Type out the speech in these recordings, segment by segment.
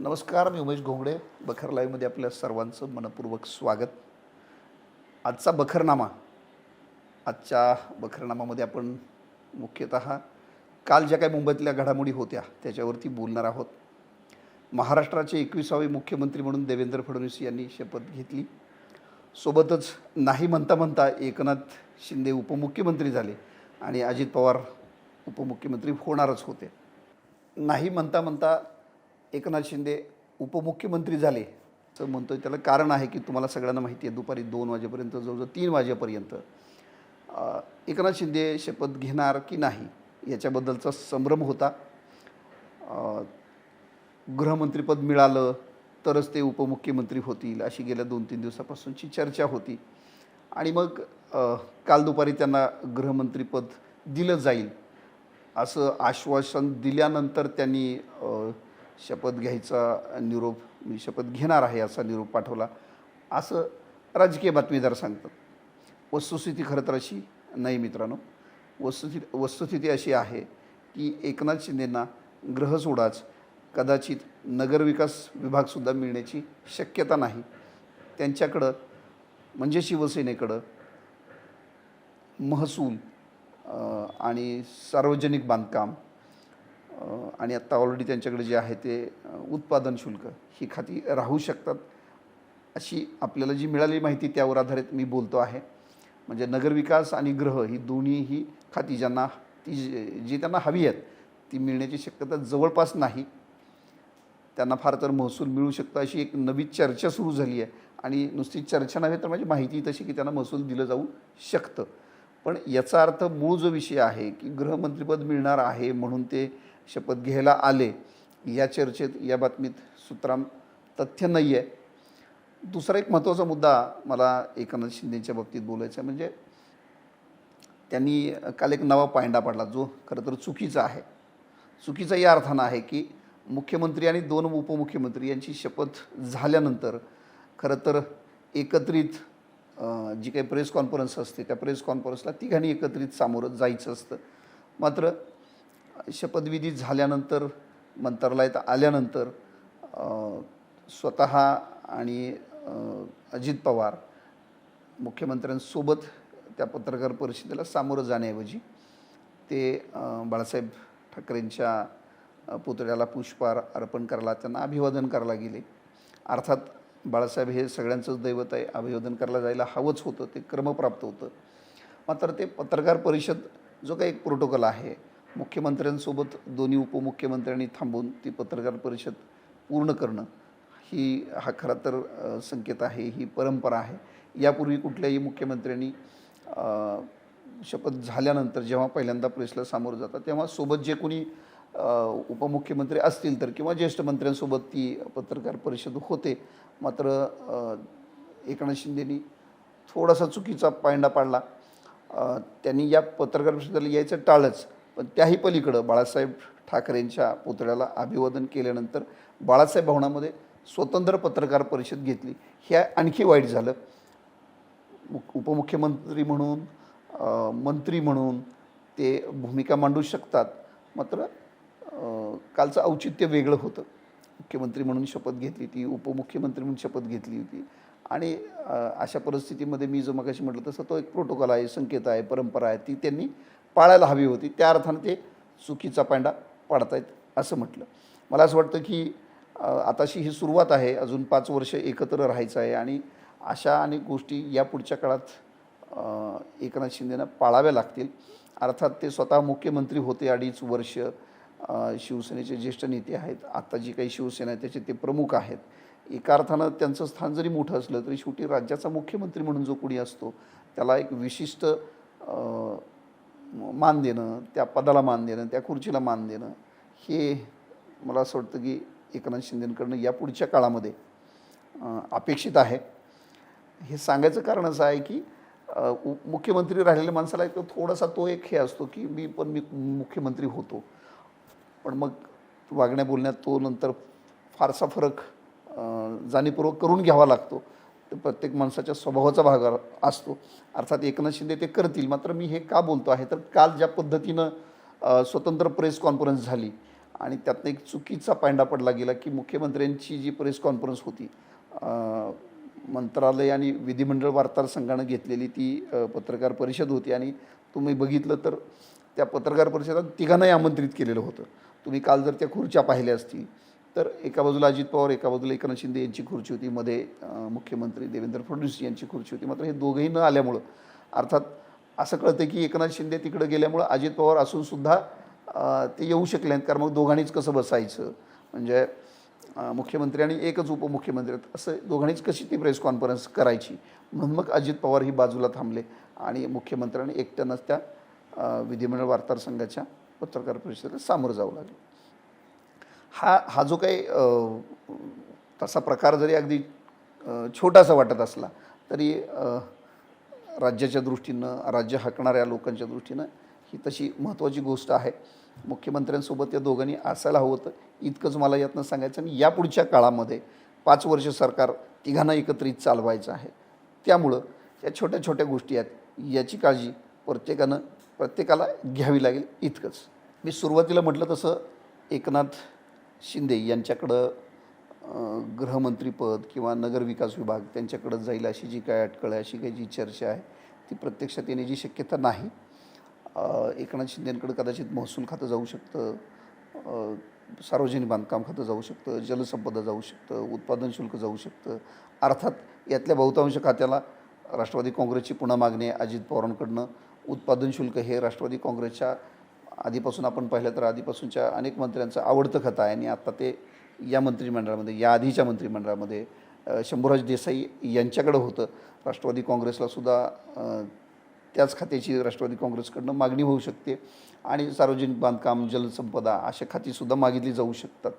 नमस्कार मी उमेश घोंगडे बखर लाईव्हमध्ये आपल्या सर्वांचं मनपूर्वक स्वागत. आजचा बखरनामा आजच्या बखरनामामध्ये आपण मुख्यतः काल ज्या काही मुंबईतल्या घडामोडी होत्या त्याच्यावरती बोलणार आहोत. महाराष्ट्राचे एकविसावे मुख्यमंत्री म्हणून देवेंद्र फडणवीस यांनी शपथ घेतली. सोबतच नाही म्हणता म्हणता एकनाथ शिंदे उपमुख्यमंत्री झाले आणि अजित पवार उपमुख्यमंत्री होणारच होते. नाही म्हणता म्हणता एकनाथ शिंदे उपमुख्यमंत्री झाले तर म्हणतोय त्याला कारण आहे की तुम्हाला सगळ्यांना माहिती आहे दुपारी दोन वाजेपर्यंत जवळजवळ तीन वाजेपर्यंत. एकनाथ शिंदे शपथ घेणार की नाही याच्याबद्दलचा संभ्रम होता. गृहमंत्रीपद मिळालं तरच ते उपमुख्यमंत्री होतील अशी गेल्या दोन तीन दिवसापासूनची चर्चा होती. आणि मग काल दुपारी त्यांना गृहमंत्रीपद दिलं जाईल असं आश्वासन दिल्यानंतर त्यांनी शपथ घ्यायचा निरोप मी शपथ घेणार आहे असा निरोप पाठवला. असं राजकीय बातमीदार सांगतात. वस्तुस्थिती खरं तर अशी नाही मित्रांनो. वस्तुस्थिती वस्तुस्थिती अशी आहे की एकनाथ शिंदेंना ग्रह सोडाच कदाचित नगरविकास विभागसुद्धा मिळण्याची शक्यता नाही. त्यांच्याकडं म्हणजे शिवसेनेकडं महसूल आणि सार्वजनिक बांधकाम आणि आत्ता ऑलरेडी त्यांच्याकडे जे आहे ते उत्पादन शुल्क ही खाती राहू शकतात. अशी आपल्याला जी मिळालेली माहिती त्यावर आधारित मी बोलतो आहे. म्हणजे नगरविकास आणि ग्रह ही दोन्ही ही खाती ज्यांना ती जी- जी त्यांना हवी आहेत ती मिळण्याची शक्यता जवळपास नाही. त्यांना फार तर महसूल मिळू शकतं अशी एक नवी चर्चा सुरू झाली आहे. आणि नुसती चर्चा नव्हे तर माझी माहिती तशी की त्यांना महसूल दिलं जाऊ शकतं. पण याचा अर्थ मूळ जो विषय आहे की गृहमंत्रीपद मिळणार आहे म्हणून ते शपथ घ्यायला आले या चर्चेत या बातमीत सूत्राम तथ्य नाही आहे दुसरा एक महत्त्वाचा मुद्दा मला एकनाथ शिंदेच्या बाबतीत बोलायचा म्हणजे त्यांनी काल एक नवा पायंडा पाडला जो खरं तर चुकीचा आहे. चुकीचा या अर्थानं आहे की मुख्यमंत्री आणि दोन उपमुख्यमंत्री यांची शपथ झाल्यानंतर खरं तर एकत्रित जी काही प्रेस कॉन्फरन्स असते त्या प्रेस कॉन्फरन्सला तिघांनी एकत्रित सामोरं जायचं असतं. मात्र शपथविधी झाल्यानंतर मंत्रालयात आल्यानंतर स्वत स्वतः आणि अजित पवार मुख्यमंत्र्यांसोबत त्या पत्रकार परिषदेला सामोरं जाण्याऐवजी ते बाळासाहेब ठाकरेंच्या पुतळ्याला पुष्पहार अर्पण करायला त्यांना अभिवादन करायला गेले. अर्थात बाळासाहेब हे सगळ्यांचंच दैवत आहे अभिवादन करायला जायला हवंच होतं ते क्रमप्राप्त होतं. मात्र ते पत्रकार परिषद जो काही एक प्रोटोकॉल आहे मुख्यमंत्र्यांसोबत दोन्ही उपमुख्यमंत्र्यांनी थांबून ती पत्रकार परिषद पूर्ण करणं ही हा खरा तर संकेत आहे ही परंपरा आहे. यापूर्वी कुठल्याही मुख्यमंत्र्यांनी शपथ झाल्यानंतर जेव्हा पहिल्यांदा प्रेसला सामोरं जातात तेव्हा सोबत जे कोणी उपमुख्यमंत्री असतील तर किंवा ज्येष्ठ मंत्र्यांसोबत ती पत्रकार परिषद होते मात्र एकनाथ शिंदेनी थोडासा चुकीचा पायंडा पाडला. त्यांनी या पत्रकार परिषदेला यायचं टाळच पण त्याही पलीकडं बाळासाहेब ठाकरेंच्या पुतळ्याला अभिवादन केल्यानंतर बाळासाहेब भवनामध्ये स्वतंत्र पत्रकार परिषद घेतली. हे आणखी वाईट झालं. उपमुख्यमंत्री म्हणून मंत्री म्हणून ते भूमिका मांडू शकतात. मात्र कालचं औचित्य वेगळं होतं. मुख्यमंत्री म्हणून शपथ घेतली ती उपमुख्यमंत्री म्हणून शपथ घेतली होती. आणि अशा परिस्थितीमध्ये मी जो मगाशी म्हटलं तसं तो एक प्रोटोकॉल आहे संकेत आहे परंपरा आहे ती त्यांनी पाळायला हवी होती. त्या अर्थानं ते चुकीचा पांडा पाडतायत असं म्हटलं. मला असं वाटतं की आताशी ही सुरुवात आहे. अजून पाच वर्ष एकत्र राहायचं आहे आणि अशा अनेक गोष्टी या पुढच्या काळात एकनाथ शिंदेनं पाळाव्या लागतील. अर्थात ते स्वतः मुख्यमंत्री होते अडीच वर्ष. शिवसेनेचे ज्येष्ठ नेते आहेत. आता जी काही शिवसेना आहे त्याचे ते प्रमुख आहेत. एका अर्थानं त्यांचं स्थान जरी मोठं असलं तरी शेवटी राज्याचा मुख्यमंत्री म्हणून जो कोणी असतो त्याला एक विशिष्ट मान देणं त्या पदाला मान देणं त्या खुर्चीला मान देणं हे मला असं वाटतं की एकनाथ शिंदेकडनं या पुढच्या काळामध्ये अपेक्षित आहे. हे सांगायचं कारण असं आहे की उ- मुख्यमंत्री राहिलेल्या माणसाला एक थोडासा तो एक हे असतो की मी पण मी मुख्यमंत्री होतो. पण मग वागण्या बोलण्यात तो नंतर फारसा फरक जाणीवपूर्वक करून घ्यावा लागतो. ते प्रत्येक माणसाच्या स्वभावाचा भाग असतो. अर्थात एकनाथ शिंदे ते करतील. मात्र मी हे का बोलतो आहे? तर काल ज्या पद्धतीनं स्वतंत्र प्रेस कॉन्फरन्स झाली आणि त्यातनं एक चुकीचा पायंडा पडला गेला की मुख्यमंत्र्यांची जी प्रेस कॉन्फरन्स होती मंत्रालय आणि विधिमंडळ वार्ताहर संघानं घेतलेली ती पत्रकार परिषद होती आणि तुम्ही बघितलं तर त्या पत्रकार परिषदात तिघांनाही आमंत्रित केलेलं होतं. तुम्ही काल जर त्या खुर्च्या पाहिल्या असतील तर एका बाजूला अजित पवार एका बाजूला एकनाथ शिंदे यांची खुर्ची होती. मध्ये मुख्यमंत्री देवेंद्र फडणवीस यांची खुर्ची होती. मात्र हे दोघंही न आल्यामुळं अर्थात असं कळतं की एकनाथ शिंदे तिकडे गेल्यामुळं अजित पवार असून सुद्धा ते येऊ शकले नाहीत. कारण मग दोघांनीच कसं बसायचं? म्हणजे मुख्यमंत्री आणि एकच उपमुख्यमंत्री आहेत. असं दोघांनीच कशी ती प्रेस कॉन्फरन्स करायची? म्हणून मग अजित पवार ही बाजूला थांबले आणि मुख्यमंत्र्यांनी एकट्यानंच त्या विधिमंडळ वार्ताहर संघाच्या पत्रकार परिषदेला सामोरं जावं लागलं. हा हा जो काही तसा प्रकार जरी अगदी छोटासा वाटत असला तरी राज्याच्या दृष्टीनं राज्य हाकणाऱ्या लोकांच्या दृष्टीनं ही तशी महत्त्वाची गोष्ट आहे. मुख्यमंत्र्यांसोबत या दोघांनी असायला हवं होतं. इतकंच मला यातनं सांगायचं आणि यापुढच्या काळामध्ये पाच वर्ष सरकार तिघांना एकत्रित चालवायचं आहे. त्यामुळं या छोट्या छोट्या गोष्टी आहेत. याची काळजी प्रत्येकानं प्रत्येकाला घ्यावी लागेल इतकंच. मी सुरुवातीला म्हटलं तसं एकनाथ शिंदे यांच्याकडं गृहमंत्रीपद किंवा नगरविकास विभाग त्यांच्याकडं जाईल अशी जी काय अटकळ आहे अशी काही जी चर्चा आहे ती प्रत्यक्षात येण्याची शक्यता नाही. एकनाथ शिंदेकडं कदाचित महसूल खातं जाऊ शकतं सार्वजनिक बांधकाम खातं जाऊ शकतं जलसंपदा जाऊ शकतं उत्पादन शुल्क जाऊ शकतं. अर्थात यातल्या बहुतांश खात्याला राष्ट्रवादी काँग्रेसची पुन्हा मागणी आहे अजित पवारांकडनं. उत्पादन शुल्क हे राष्ट्रवादी काँग्रेसच्या आधीपासून आपण पाहिलं तर आधीपासूनच्या अनेक मंत्र्यांचं आवडतं खातं आहे आणि आत्ता ते या मंत्रिमंडळामध्ये या आधीच्या मंत्रिमंडळामध्ये शंभूराज देसाई यांच्याकडं होतं. राष्ट्रवादी काँग्रेसला सुद्धा त्याच खात्याची राष्ट्रवादी काँग्रेसकडनं मागणी होऊ शकते. आणि सार्वजनिक बांधकाम जलसंपदा अशा खातीसुद्धा मागितली जाऊ शकतात.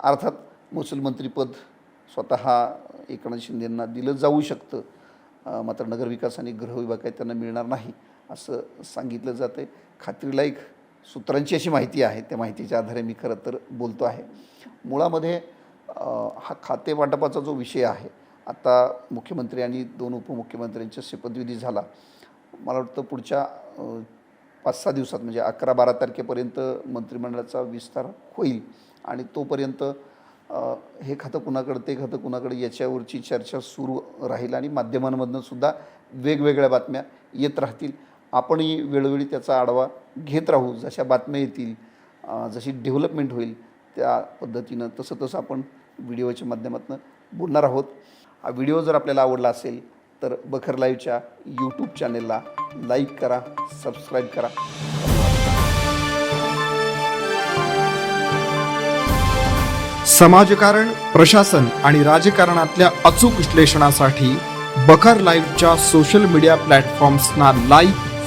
अर्थात महसूल मंत्रीपद स्वतः एकनाथ शिंदेंना दिलं जाऊ शकतं. मात्र नगरविकास आणि गृहविभाग काही त्यांना मिळणार नाही असं सांगितलं जातं आहे खात्रीलायक सूत्रांची अशी माहिती आहे त्या माहितीच्या आधारे मी खरं तर बोलतो आहे. मुळामध्ये हा खाते वाटपाचा जो विषय आहे आता मुख्यमंत्री आणि दोन उपमुख्यमंत्र्यांचा शपथविधी झाला. मला वाटतं पुढच्या पाच सहा दिवसात म्हणजे अकरा बारा तारखेपर्यंत मंत्रिमंडळाचा विस्तार होईल आणि तोपर्यंत हे खातं कुणाकडं ते खातं कुणाकडे याच्यावरची चर्चा सुरू राहील आणि माध्यमांमधनं सुद्धा वेगवेगळ्या बातम्या येत राहतील. आपणही वेळोवेळी त्याचा आढावा घेत राहू जशा बातम्या येतील जशी डेव्हलपमेंट होईल त्या पद्धतीनं तसं तसं आपण व्हिडिओच्या माध्यमातून बोलणार आहोत. हा व्हिडिओ जर आपल्याला आवडला असेल तर बखर लाईव्हच्या यूट्यूब चॅनेलला लाईक करा सबस्क्राईब करा. समाजकारण प्रशासन आणि राजकारणातल्या अचूक विश्लेषणासाठी बखर लाईव्हच्या सोशल मीडिया प्लॅटफॉर्म्सना लाईक